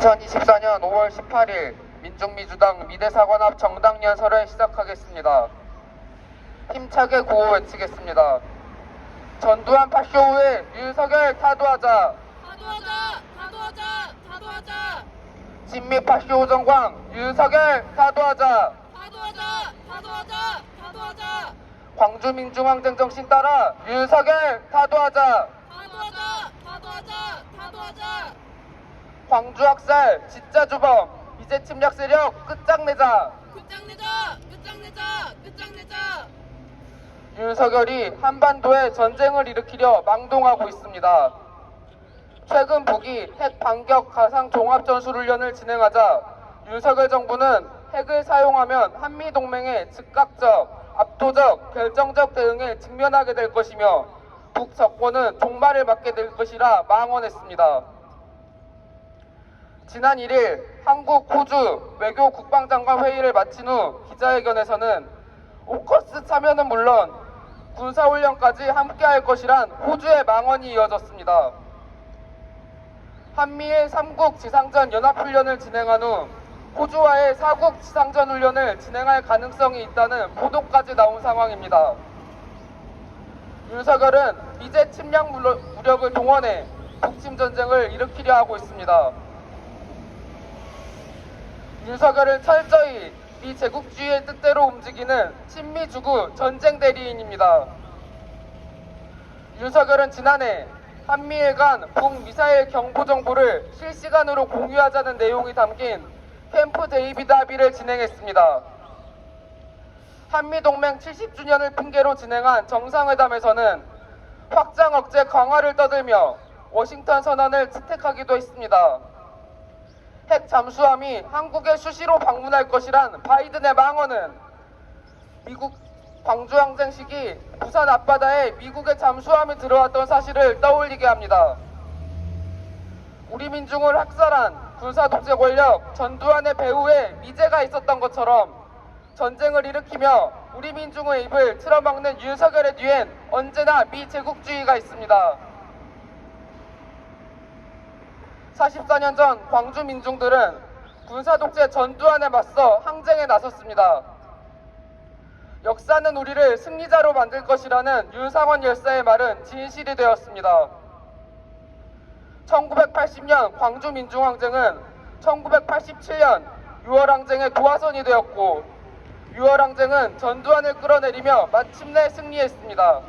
2024년 5월 18일 민중민주당 미래사관합 정당연설을 시작하겠습니다. 힘차게 구호 외치겠습니다. 전두환 파쇼 후에 윤석열 타도하자 타도하자! 타도하자! 타도하자! 친미 파쇼 정광 윤석열 타도하자 타도하자! 타도하자! 타도하자! 광주 민중항쟁 정신 따라 윤석열 타도하자 타도하자! 타도하자! 타도하자! 광주 학살 진짜 주범 이제 침략 세력 끝장내자 끝장내자! 끝장내자! 끝장내자! 윤석열이 한반도에 전쟁을 일으키려 망동하고 있습니다. 최근 북이 핵 반격 가상 종합 전술훈련을 진행하자 윤석열 정부는 핵을 사용하면 한미 동맹의 즉각적, 압도적, 결정적 대응에 직면하게 될 것이며 북 정권은 종말을 맞게 될 것이라 망언했습니다. 지난 1일 한국, 호주 외교 국방장관 회의를 마친 후 기자회견에서는 오커스 참여는 물론 군사훈련까지 함께할 것이란 호주의 망언이 이어졌습니다. 한미일 3국 지상전 연합훈련을 진행한 후 호주와의 4국 지상전 훈련을 진행할 가능성이 있다는 보도까지 나온 상황입니다. 윤석열은 미제 침략 무력- 무력을 동원해 북침 전쟁을 일으키려 하고 있습니다. 윤석열은 철저히 미 제국주의의 뜻대로 움직이는 친미주구 전쟁 대리인입니다. 윤석열은 지난해 한미일 간 북미사일 경보 정보를 실시간으로 공유하자는 내용이 담긴 캠프 데이비드 합의를 진행했습니다. 한미동맹 70주년을 핑계로 진행한 정상회담에서는 확장 억제 강화를 떠들며 워싱턴 선언을 채택하기도 했습니다. 핵 잠수함이 한국에 수시로 방문할 것이란 바이든의 망언은 미국 광주항쟁 시기 부산 앞바다에 미국의 잠수함이 들어왔던 사실을 떠올리게 합니다. 우리 민중을 학살한 군사 독재 권력 전두환의 배후에 미제가 있었던 것처럼 전쟁을 일으키며 우리 민중의 입을 틀어막는 윤석열의 뒤엔 언제나 미제국주의가 있습니다. 44년 전 광주 민중들은 군사 독재 전두환에 맞서 항쟁에 나섰습니다. 역사는 우리를 승리자로 만들 것이라는 윤상원 열사의 말은 진실이 되었습니다. 1980년 광주 민중항쟁은 1987년 6월 항쟁의 도화선이 되었고 6월 항쟁은 전두환을 끌어내리며 마침내 승리했습니다.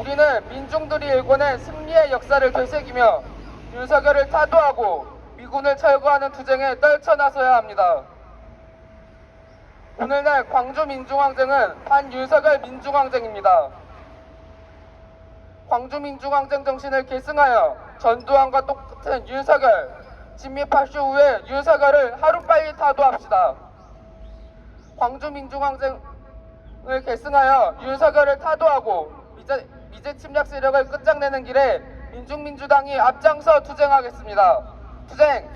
우리는 민중들이 일궈낸 승리의 역사를 되새기며 윤석열을 타도하고 미군을 철거하는 투쟁에 떨쳐나서야 합니다. 오늘날 광주 민중항쟁은 반윤석열 민중항쟁입니다. 광주 민중항쟁 정신을 계승하여 전두환과 똑같은 윤석열, 진미파쇼 후에 윤석열을 하루빨리 타도합시다. 광주 민중항쟁을 계승하여 윤석열을 타도하고 미제, 미제 침략 세력을 끝장내는 길에 민중민주당이 앞장서 투쟁하겠습니다. 투쟁